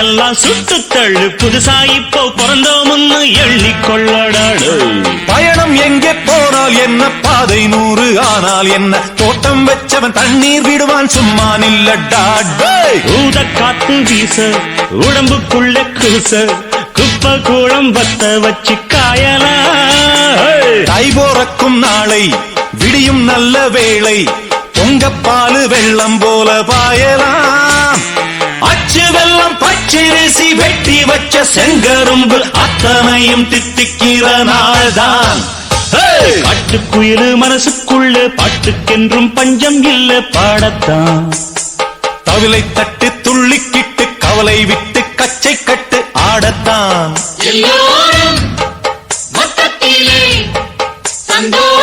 எல்லாம் சுட்டு தள்ளு. புதுசா இப்போ பிறந்தோம்னு எள்ளிக்கொள்ளடாடு பயணம் எங்கே போனால் என்ன? பாதை நூறு ஆனால் என்ன? தோட்டம் வச்சவன் தண்ணீர் விடுவான் சும்மா நில்லடா. ஊத காத்து வீச உடம்புக்குள்ள கூச குப்ப கூளம் பத்த வச்சு காயலா. போறக்கும் நாளை விடியும் நல்ல வேளை பொங்கப்பாலு வெள்ளம் போல பாயலாம். அச்சு வெள்ளம் பச்சரிசி வெட்டி வச்ச செங்கரும்பு அத்தனையும் தித்திக்கிற நாள்தான். ஹே! காட்டுக்குயிலு மனசுக்குள்ள பாட்டுக்கென்றும் பஞ்சம் இல்ல பாடத்தான். தவிலை தட்டு துள்ளிக்கிட்டு கவலை விட்டு கச்சை கட்டு ஆடத்தான். Cuando